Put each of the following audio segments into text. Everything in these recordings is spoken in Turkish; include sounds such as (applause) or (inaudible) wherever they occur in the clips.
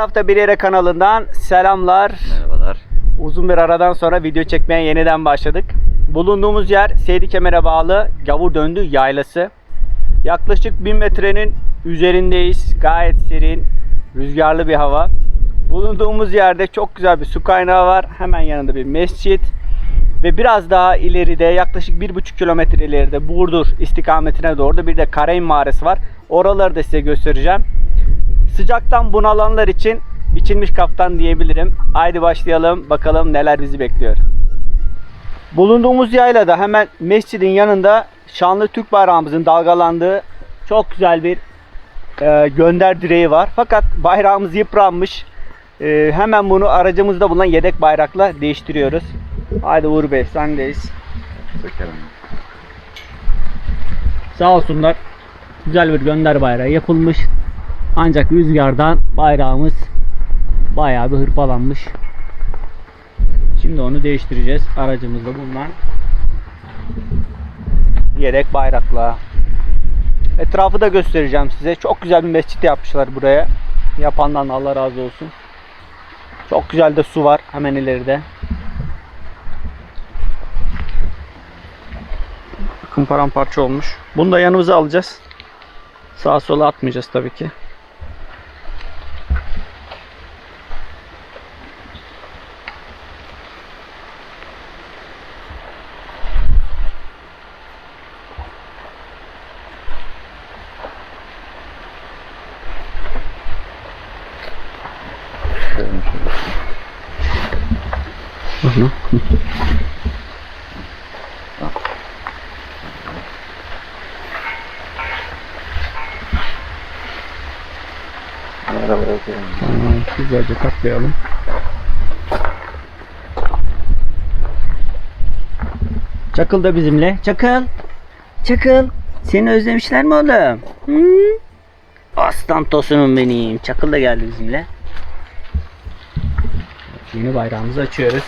Hafta bir yere kanalından selamlar. Merhabalar. Uzun bir aradan sonra video çekmeye yeniden başladık. Bulunduğumuz yer Seydi Kemer'e bağlı Gavur Döndü Yaylası. Yaklaşık 1000 metrenin üzerindeyiz. Gayet serin, rüzgarlı bir hava. Bulunduğumuz yerde çok güzel bir su kaynağı var. Hemen yanında bir mescit. Ve biraz daha ileride yaklaşık 1,5 kilometre ileride Burdur istikametine doğru da bir de Karayin mağarası var. Oraları da size göstereceğim. Sıcaktan bunalanlar için biçilmiş kaftan diyebilirim. Haydi başlayalım bakalım neler bizi bekliyor. Bulunduğumuz yaylada hemen mescidin yanında şanlı Türk bayrağımızın dalgalandığı çok güzel bir e, gönder direği var. Fakat bayrağımız yıpranmış. E, hemen bunu aracımızda bulunan yedek bayrakla değiştiriyoruz. Haydi Uğur Bey sendeyiz. Bakalım. Sağ olsunlar. Güzel bir gönder bayrağı yapılmış. Ancak rüzgardan bayrağımız bayağı bir hırpalanmış. Şimdi onu değiştireceğiz. Aracımızda bulunan yedek bayrakla. Etrafı da göstereceğim size. Çok güzel bir mescit yapmışlar buraya. Yapandan Allah razı olsun. Çok güzel de su var hemen ileride. Bakın paramparça olmuş. Bunu da yanımıza alacağız. Sağa sola atmayacağız tabii ki. Tamam, güzelce katlayalım. Çakıl da bizimle. Çakıl. Çakıl. Seni özlemişler mi oğlum? Hı? Aslan tosunum benim. Çakıl da geldi bizimle. Yeni bayrağımızı açıyoruz.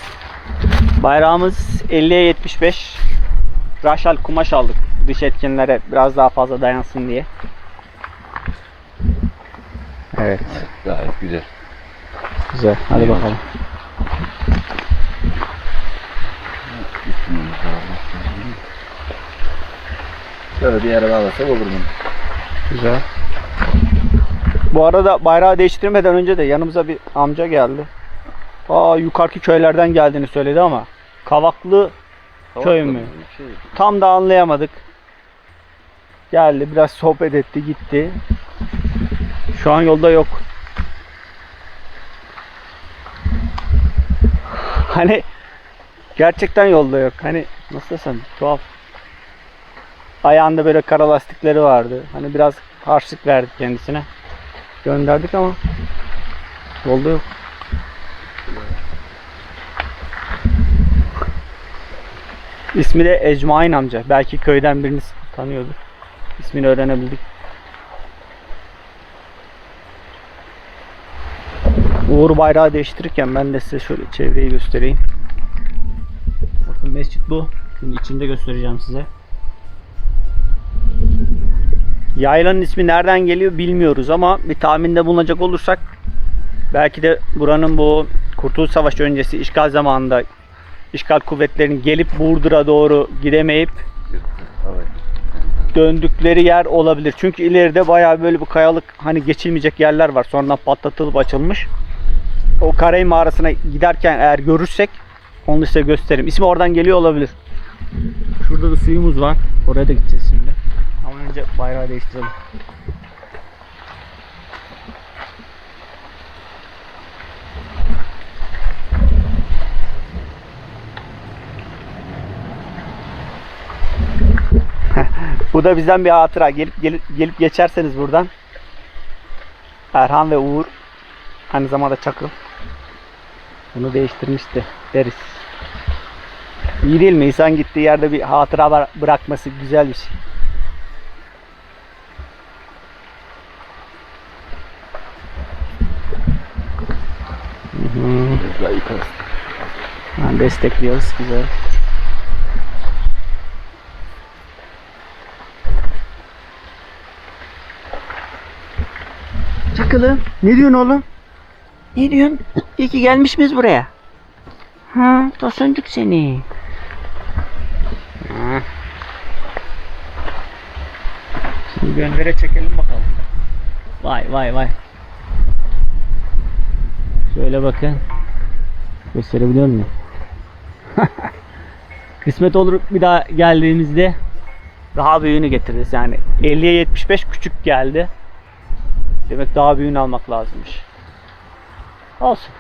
Bayrağımız 50'ye 75. Raşal kumaş aldık. Dış etkinlere biraz daha fazla dayansın diye. Evet. Gayet güzel. Güzel. Hadi bakalım. Şöyle bir yere bağlasak olur mu? Güzel. Bu arada bayrağı değiştirmeden önce de yanımıza bir amca geldi. Aa yukarıki köylerden geldiğini söyledi ama Kavaklı Köy mü? Şey, tam da anlayamadık. Geldi biraz sohbet etti gitti. Şu an yolda yok. Hani gerçekten yolda yok. Hani nasıl desem tuhaf. Ayağında böyle kara lastikleri vardı. Hani biraz harçlık verdik kendisine. Gönderdik ama yolda yok. İsmi de Ecmain amca. Belki köyden birini tanıyordur. İsmini öğrenebildik. Uğur bayrağı değiştirirken ben de size şöyle çevreyi göstereyim. Bakın mescit bu. Şimdi içinde göstereceğim size. Yaylanın ismi nereden geliyor bilmiyoruz ama bir tahminde bulunacak olursak belki de buranın bu Kurtuluş Savaşı öncesi işgal zamanında işgal kuvvetlerinin gelip Burdur'a doğru gidemeyip döndükleri yer olabilir. Çünkü ileride bayağı böyle bir kayalık hani geçilmeyecek yerler var. Sonradan patlatılıp açılmış. O Karayın mağarasına giderken eğer görürsek onu size gösteririm. İsmi oradan geliyor olabilir. Şurada da suyumuz var. Oraya da gideceğiz şimdi. Ama önce bayrağı değiştirelim. (laughs) Bu da bizden bir hatıra. Gelip gelip, gelip geçerseniz buradan. Erhan ve Uğur aynı zamanda Çakıl. Bunu değiştirmişti deriz. İyi değil mi? İnsan gittiği yerde bir hatıra bırakması güzel bir şey. Ha, destekliyoruz güzel. Çakılı. Ne diyorsun oğlum? Ne diyorsun? İyi ki gelmiş miyiz buraya? Ha, tosuncuk seni. Ha. Şimdi göndere çekelim bakalım. Vay vay vay. Şöyle bakın. Gösterebiliyor muyum? (laughs) Kısmet olur bir daha geldiğimizde daha büyüğünü getiririz yani 50'ye 75 küçük geldi. Demek daha büyüğünü almak lazımmış. Olsun.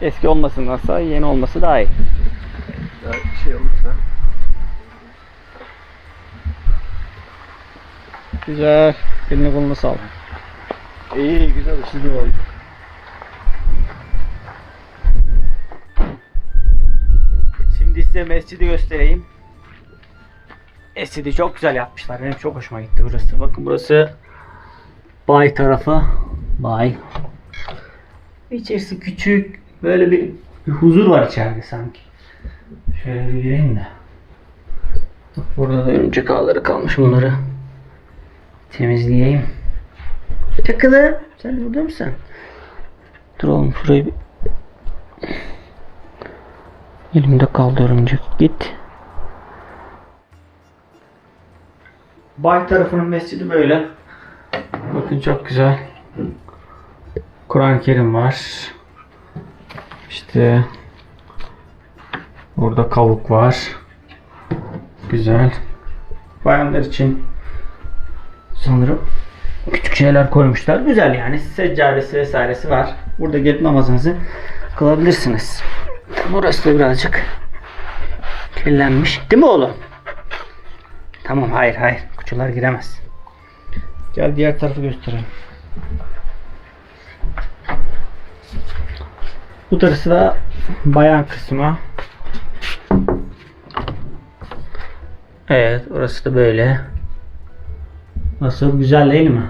Eski olmasındansa yeni olması daha iyi. Ya şey olursa. Güzel. Eline koluna sağlık. İyi güzel şimdi oldu. Şimdi size mescidi göstereyim. Mescidi çok güzel yapmışlar. Benim çok hoşuma gitti burası. Bakın burası bay tarafı. Bay. İçerisi küçük. Böyle bir, bir huzur var içeride sanki. Şöyle bir gireyim de. Bak burada da örümcek ağları kalmış bunları. Temizleyeyim. Çakılı. Sen burada mısın? Dur oğlum şurayı bir Elimde kaldı örümcek. Git. Bay tarafının mescidi böyle. Bakın çok güzel. Kur'an-ı Kerim var. İşte burada kavuk var. Güzel. Bayanlar için sanırım küçük şeyler koymuşlar. Güzel yani. Seccadesi vesairesi var. Burada gelip namazınızı kılabilirsiniz. Burası da birazcık kirlenmiş. Değil mi oğlum? Tamam hayır hayır. Kuçular giremez. Gel diğer tarafı göstereyim. Bu tarafı da bayan kısmı. Evet orası da böyle. Nasıl güzel değil mi?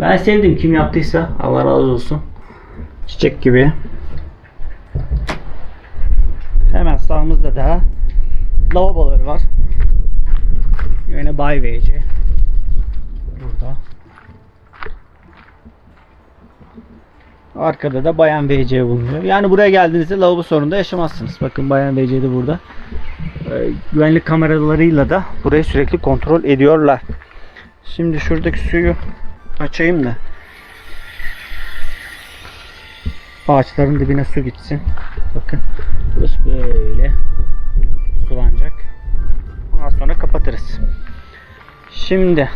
Ben sevdim kim yaptıysa Allah razı olsun. Çiçek gibi. Hemen sağımızda da lavaboları var. Yine Bay VC. Burada. Arkada da Bayan VC bulunuyor. Yani buraya geldiğinizde lavabo sorununda yaşamazsınız. Bakın Bayan VC de burada. Ee, güvenlik kameralarıyla da burayı sürekli kontrol ediyorlar. Şimdi şuradaki suyu açayım da ağaçların dibine su gitsin. Bakın burası böyle sulanacak. Ondan sonra kapatırız. Şimdi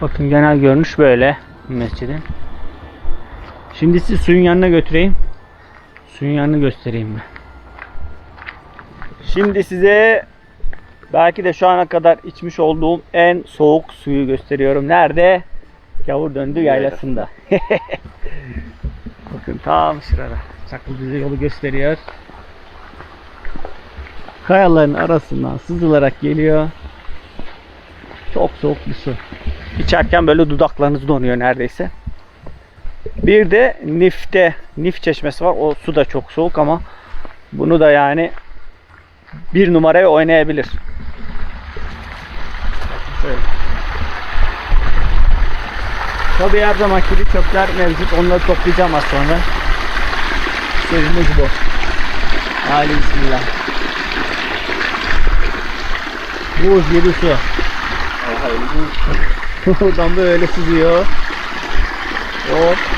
bakın genel görünüş böyle mescidin. Şimdi sizi suyun yanına götüreyim. Suyun yanını göstereyim ben. Şimdi size belki de şu ana kadar içmiş olduğum en soğuk suyu gösteriyorum. Nerede? Gavur döndü yaylasında. (laughs) Bakın tam şurada. Çakıl bize yolu gösteriyor. Kayaların arasından sızılarak geliyor. Çok soğuk bir su. İçerken böyle dudaklarınız donuyor neredeyse. Bir de Nif'te, Nif çeşmesi var. O su da çok soğuk ama bunu da yani bir numaraya oynayabilir. Tabii her zamanki gibi çöpler mevcut. Onları toplayacağım az sonra. Sözümüz bu. Hadi bismillah. Buz gibi su. (laughs) Buradan böyle sızıyor. Hop.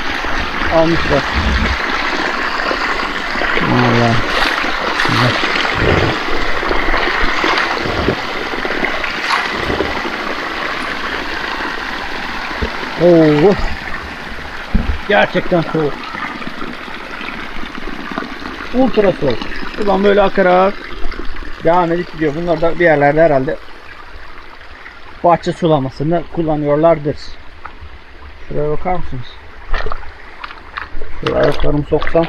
Almışlar. Allah. Güzel. Oo. Gerçekten soğuk. Ultra soğuk. Buradan böyle akarak devam edip gidiyor. Bunlar da bir yerlerde herhalde bahçe sulamasını kullanıyorlardır. Şuraya bakar mısınız? Şuraya ayaklarımı soksam.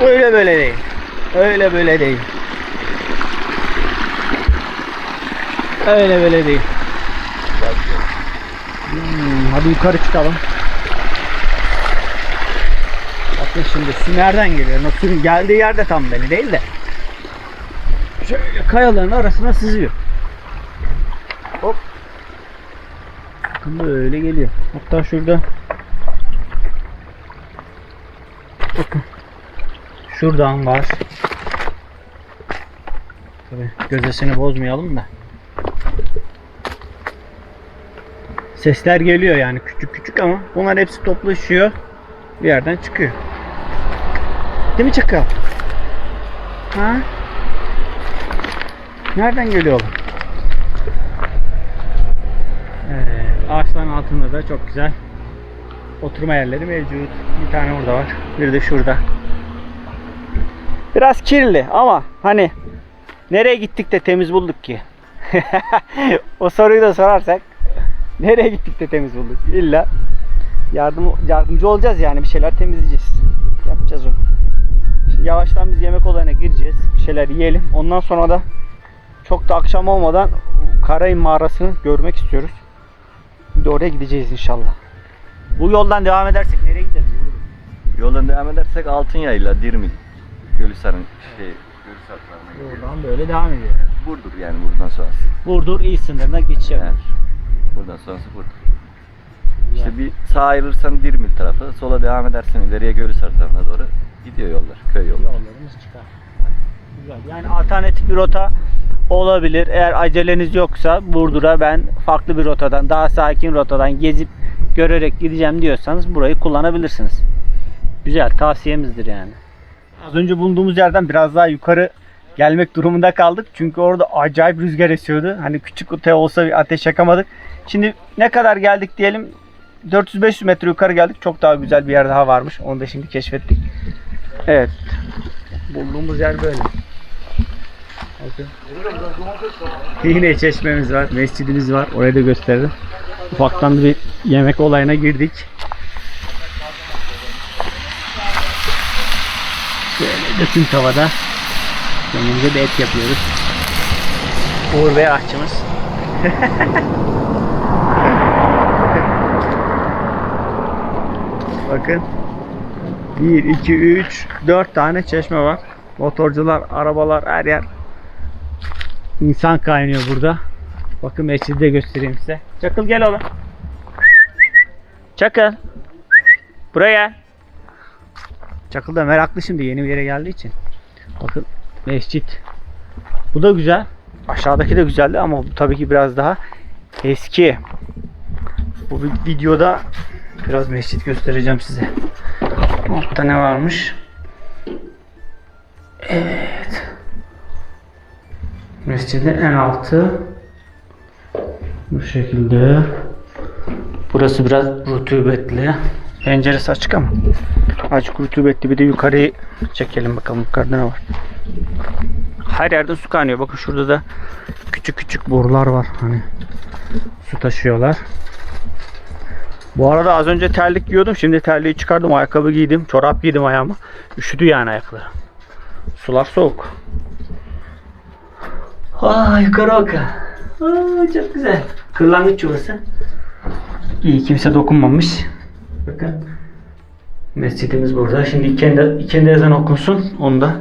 Öyle böyle değil. Öyle böyle değil. Öyle böyle değil. Hmm, hadi yukarı çıkalım. Bakın şimdi su nereden geliyor? Suyun geldiği yerde tam belli değil de. Şöyle kayaların arasına sızıyor. Hop. Bakın böyle geliyor. Hatta şurada Bakın. Şuradan var. Tabii gözesini bozmayalım da. Sesler geliyor yani küçük küçük ama bunlar hepsi toplaşıyor. Bir yerden çıkıyor. Değil mi çakal? Ha? Nereden geliyor oğlum? Evet, ağaçların altında da çok güzel oturma yerleri mevcut. Bir tane orada var. Bir de şurada. Biraz kirli ama hani nereye gittik de temiz bulduk ki? (laughs) o soruyu da sorarsak nereye gittik de temiz bulduk? İlla yardım yardımcı olacağız yani bir şeyler temizleyeceğiz. Yapacağız onu. Şimdi yavaştan biz yemek olayına gireceğiz. Bir şeyler yiyelim. Ondan sonra da çok da akşam olmadan Karayın mağarasını görmek istiyoruz. Bir de oraya gideceğiz inşallah. Bu yoldan devam edersek nereye gideriz? Yoldan devam edersek Altınyayla Dirmil. Gölhisar'ın şey Gölhisar tarafına gidiyor. Buradan böyle devam ediyor. Burdur yani buradan sonrası. Burdur il sınırına geçiş Evet. Buradan sonrası Burdur. İşte bir sağa ayrılırsan Dirmil tarafı, sola devam edersen ileriye Gölhisar tarafına doğru gidiyor yollar, köy yolları. Yollarımız çıkar. Güzel. Yani alternatif bir rota olabilir. Eğer aceleniz yoksa Burdur'a ben farklı bir rotadan, daha sakin rotadan gezip görerek gideceğim diyorsanız burayı kullanabilirsiniz. Güzel, tavsiyemizdir yani. Az önce bulunduğumuz yerden biraz daha yukarı gelmek durumunda kaldık. Çünkü orada acayip rüzgar esiyordu. Hani küçük öte olsa bir ateş yakamadık. Şimdi ne kadar geldik diyelim 400-500 metre yukarı geldik. Çok daha güzel bir yer daha varmış. Onu da şimdi keşfettik. Evet. Bulduğumuz yer böyle. Yine çeşmemiz var, mescidimiz var. Orayı da gösterelim. Ufaktan bir yemek olayına girdik. Şöyle döküm tavada kendimize bir et yapıyoruz. Uğur Bey aşçımız. (laughs) Bakın. 1, 2, 3, 4 tane çeşme var. Motorcular, arabalar, her yer. İnsan kaynıyor burada. Bakın mescidi de göstereyim size. Çakıl gel oğlum. Çakıl. Buraya. Çakıl da meraklı şimdi yeni bir yere geldiği için. Bakın mescit. Bu da güzel. Aşağıdaki de güzeldi ama bu tabii ki biraz daha eski. Bu videoda biraz mescit göstereceğim size. Altta ne varmış? Evet. Mescidin en altı bu şekilde. Burası biraz rutubetli. Penceresi açık ama açık rutubetli. Bir de yukarıyı çekelim bakalım yukarıda ne var. Her yerde su kaynıyor. Bakın şurada da küçük küçük borular var. Hani su taşıyorlar. Bu arada az önce terlik giyiyordum. Şimdi terliği çıkardım. Ayakkabı giydim. Çorap giydim ayağıma. Üşüdü yani ayakları. Sular soğuk. Aa yukarı bakın. Aa, çok güzel. Kırlangıç yuvası. İyi kimse dokunmamış. Bakın. Mescidimiz burada. Şimdi ikindi, ikindi ezan okunsun. Onu da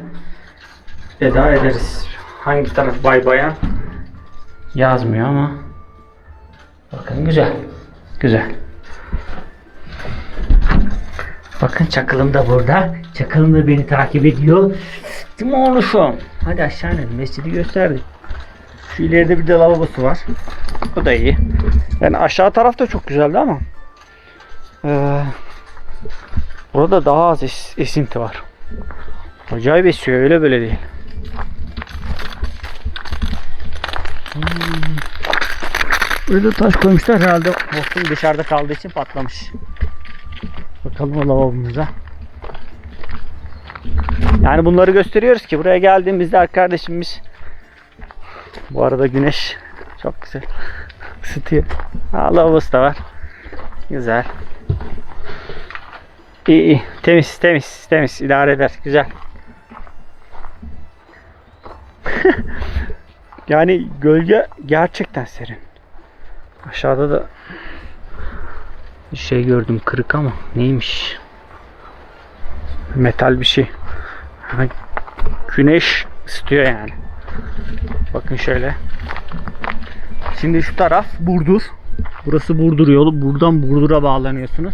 veda ederiz. Hangi taraf bay bayan yazmıyor ama bakın güzel. Güzel. Bakın çakılım da burada. Çakılım da beni takip ediyor. Mi oğluşum? Hadi aşağı inelim. Mescidi gösterdik. Şu ileride bir de lavabosu var. O da iyi. Yani aşağı taraf da çok güzeldi ama ee, burada daha az es- esinti var. Acayip esiyor öyle böyle değil. Hmm. Böyle taş koymuşlar herhalde hortum dışarıda kaldığı için patlamış. Bakalım o lavabomuza. Yani bunları gösteriyoruz ki buraya geldiğimizde arkadaşımız bu arada güneş çok güzel ısıtıyor. Ha, lavabosu da var. Güzel. İyi iyi. Temiz temiz temiz. idare eder. Güzel. (laughs) yani gölge gerçekten serin. Aşağıda da bir şey gördüm kırık ama neymiş? Metal bir şey. Güneş ısıtıyor yani. Bakın şöyle. Şimdi şu taraf Burdur. Burası Burdur yolu. Buradan Burdur'a bağlanıyorsunuz.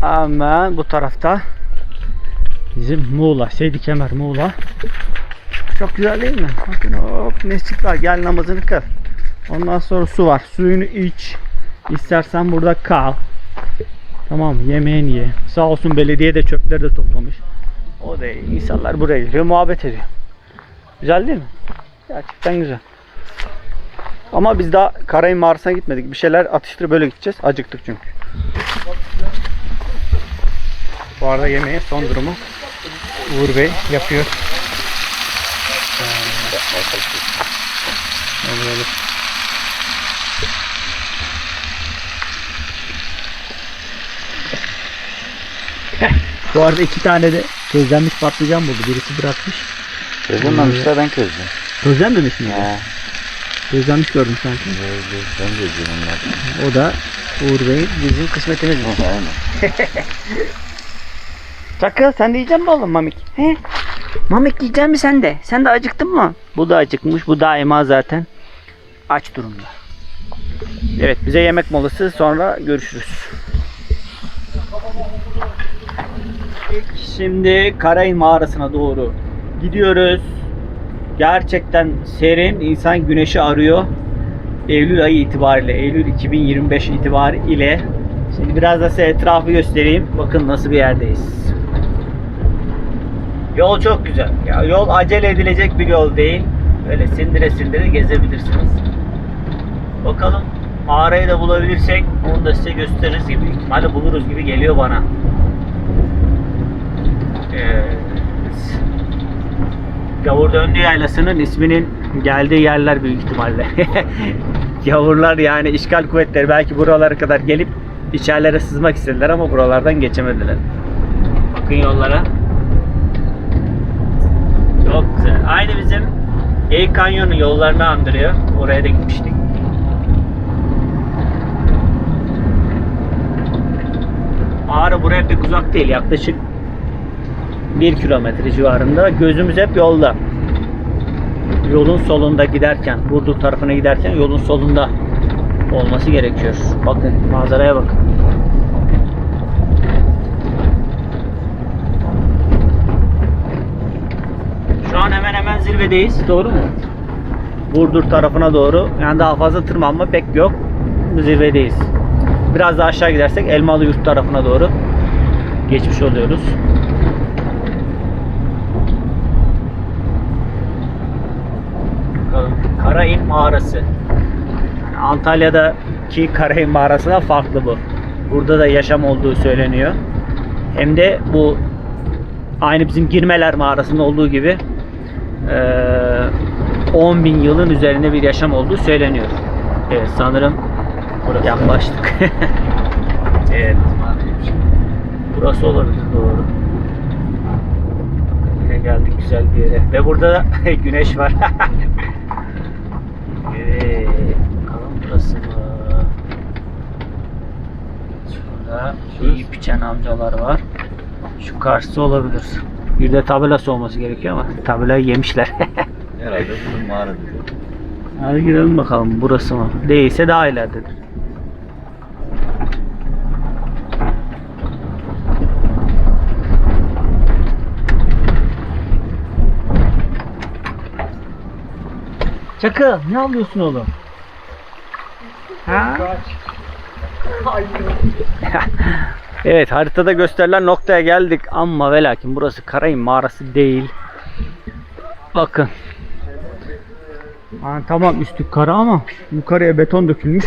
Hemen bu tarafta bizim Muğla, Seydi Kemer Muğla. Çok güzel değil mi? Bakın hop mescit var. Gel namazını kıl. Ondan sonra su var. Suyunu iç. İstersen burada kal. Tamam? Yemeğini ye. Sağ olsun belediye de çöpleri de toplamış. O da insanlar buraya geliyor muhabbet ediyor. Güzel değil mi? Gerçekten güzel. Ama biz daha Karayın mağarasına gitmedik. Bir şeyler atıştırıp böyle gideceğiz. Acıktık çünkü. Bu arada yemeğin son durumu Uğur Bey yapıyor. Ee. (laughs) Bu arada iki tane de közlenmiş patlıcan buldu. Birisi bırakmış. Közlenmemişler ben közlüyorum. Közlenmemiş mi? He. Közlenmiş gördüm sanki. Ben közlüyorum onları. O da Uğur Bey bizim kısmetimiz. Aynen. (laughs) Çakıl sen de yiyecek misin oğlum Mamik? He? Mamik yiyecek mi sen de? Sen de acıktın mı? Bu da acıkmış. Bu daima zaten aç durumda. Evet bize yemek molası sonra görüşürüz. Şimdi Karayın mağarasına doğru gidiyoruz. Gerçekten serin. insan güneşi arıyor. Eylül ayı itibariyle, Eylül 2025 itibariyle Şimdi biraz da size etrafı göstereyim. Bakın nasıl bir yerdeyiz. Yol çok güzel. Ya yol acele edilecek bir yol değil. Böyle sindire sindire gezebilirsiniz. Bakalım mağarayı da bulabilirsek onu da size gösteririz gibi. ihtimalle buluruz gibi geliyor bana. Evet. Gavur Döndü Yaylası'nın isminin geldiği yerler büyük ihtimalle. (laughs) Gavurlar yani işgal kuvvetleri belki buralara kadar gelip içerilere sızmak istediler ama buralardan geçemediler. Bakın yollara. Çok güzel. Aynı bizim Geyik Kanyonu yollarını andırıyor. Oraya da gitmiştik. Mağara buraya pek uzak değil. Yaklaşık 1 kilometre civarında. Gözümüz hep yolda. Yolun solunda giderken, Burdur tarafına giderken yolun solunda olması gerekiyor. Bakın manzaraya bakın. Şu an hemen hemen zirvedeyiz. Doğru mu? Burdur tarafına doğru. Yani daha fazla tırmanma pek yok. Zirvedeyiz. Biraz daha aşağı gidersek Elmalı Yurt tarafına doğru geçmiş oluyoruz. Bakalım. Karain mağarası. Yani Antalya'daki Karain mağarasına farklı bu. Burada da yaşam olduğu söyleniyor. Hem de bu aynı bizim Girmeler mağarasında olduğu gibi eee 10 bin yılın üzerinde bir yaşam olduğu söyleniyor. Evet sanırım yaklaştık. (laughs) evet. Burası olabilir doğru. Yine geldik güzel bir yere. Ve burada da (laughs) güneş var. (laughs) evet. Bakalım burası mı? Şurada yiyip içen amcalar var. Şu karşısı olabilir. Bir de tabelası olması gerekiyor ama tabelayı yemişler. (laughs) Herhalde bunun mağara. Hadi girelim bakalım burası mı? Değilse daha ileridedir. Çakı ne alıyorsun oğlum? Ha? (laughs) evet haritada gösterilen noktaya geldik ama ve lakin burası Karayın mağarası değil. Bakın yani tamam üstü kara ama yukarıya beton dökülmüş.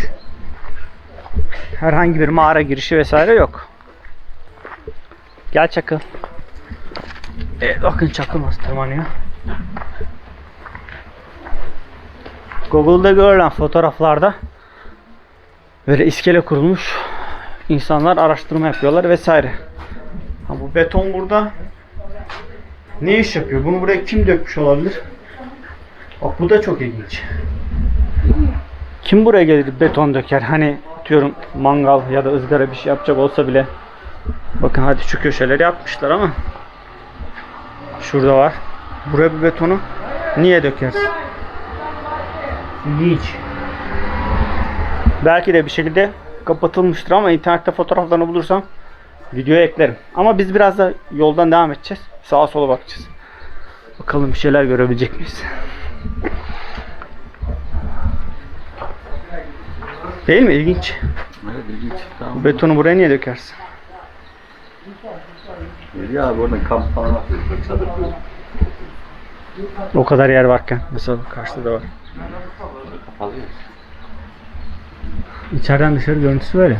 Herhangi bir mağara girişi vesaire yok. Gel Çakıl. Evet bakın Çakıl nasıl tırmanıyor. Google'da görülen fotoğraflarda böyle iskele kurulmuş. insanlar araştırma yapıyorlar vesaire. Ha, bu beton burada ne iş yapıyor? Bunu buraya kim dökmüş olabilir? Bak bu da çok ilginç. Kim buraya gelir beton döker? Hani diyorum mangal ya da ızgara bir şey yapacak olsa bile. Bakın hadi şu köşeleri yapmışlar ama. Şurada var. Buraya bir betonu niye dökersin? İlginç. Belki de bir şekilde kapatılmıştır ama internette fotoğraflarını bulursam videoya eklerim. Ama biz biraz da yoldan devam edeceğiz. Sağa sola bakacağız. Bakalım bir şeyler görebilecek miyiz? Değil mi? İlginç. Evet ilginç. Tamam. Bu betonu buraya niye dökersin? Geliyor abi oradan kamp falan atıyor. Çadır kuruyor. O kadar yer varken. Mesela karşıda da var. Kapalı ya. İçeriden dışarı görüntüsü böyle.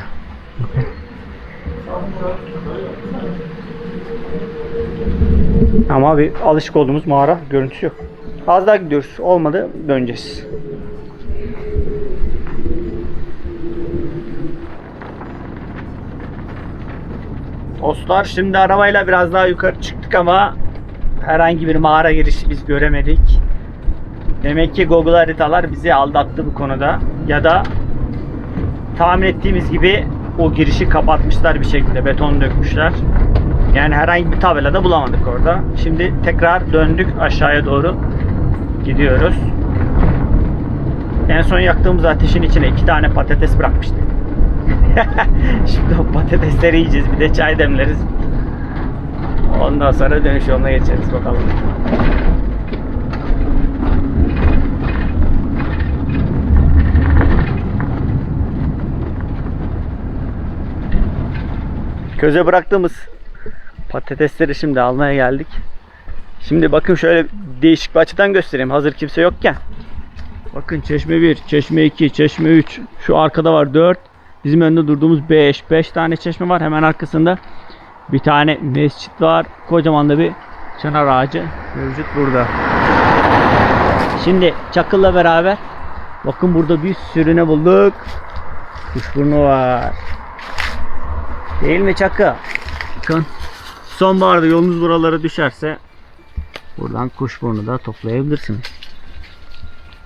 Ama bir alışık olduğumuz mağara görüntüsü yok. Az daha gidiyoruz. Olmadı döneceğiz. Dostlar şimdi arabayla biraz daha yukarı çıktık ama herhangi bir mağara girişi biz göremedik. Demek ki Google haritalar bizi aldattı bu konuda. Ya da tahmin ettiğimiz gibi o girişi kapatmışlar bir şekilde beton dökmüşler. Yani herhangi bir tabela da bulamadık orada. Şimdi tekrar döndük aşağıya doğru gidiyoruz. En son yaktığımız ateşin içine iki tane patates bırakmıştık. (laughs) Şimdi o patatesleri yiyeceğiz. Bir de çay demleriz. Ondan sonra dönüş yoluna geçeriz bakalım. Köze bıraktığımız patatesleri şimdi almaya geldik. Şimdi bakın şöyle değişik bir açıdan göstereyim hazır kimse yokken. Bakın çeşme 1, çeşme 2, çeşme 3. Şu arkada var 4. Bizim önünde durduğumuz 5. 5 tane çeşme var. Hemen arkasında bir tane mescit var. Kocaman da bir çınar ağacı mevcut burada. Şimdi çakılla beraber bakın burada bir sürü ne bulduk. Kuşburnu var. Değil mi Çakı? Bakın. Sonbaharda yolunuz buralara düşerse buradan kuşburnu da toplayabilirsiniz.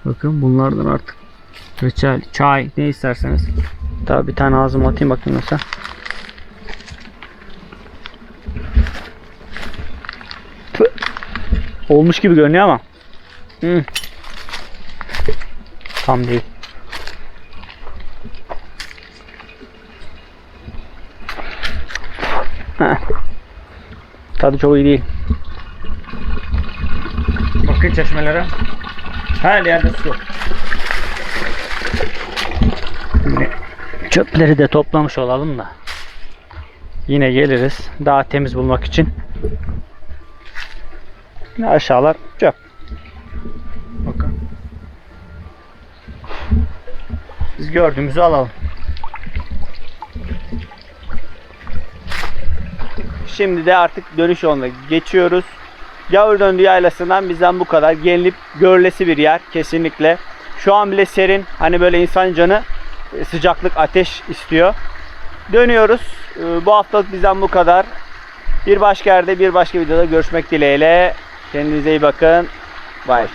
Bakın bunlardan artık reçel, çay ne isterseniz. Daha bir tane ağzıma atayım bakayım nasıl. Olmuş gibi görünüyor ama. Hı. Tam değil. Tadı çok iyi değil. Bakın çeşmelere. Her yerde su. Çöpleri de toplamış olalım da. Yine geliriz. Daha temiz bulmak için. Yine aşağılar çöp. Bakın. Biz gördüğümüzü alalım. Şimdi de artık dönüş yoluna geçiyoruz. Yavur Döndü Yaylası'ndan bizden bu kadar. Gelinip görülesi bir yer kesinlikle. Şu an bile serin. Hani böyle insan canı e, sıcaklık, ateş istiyor. Dönüyoruz. Ee, Bu haftalık bizden bu kadar. Bir başka yerde bir başka videoda görüşmek dileğiyle. Kendinize iyi bakın. Bye.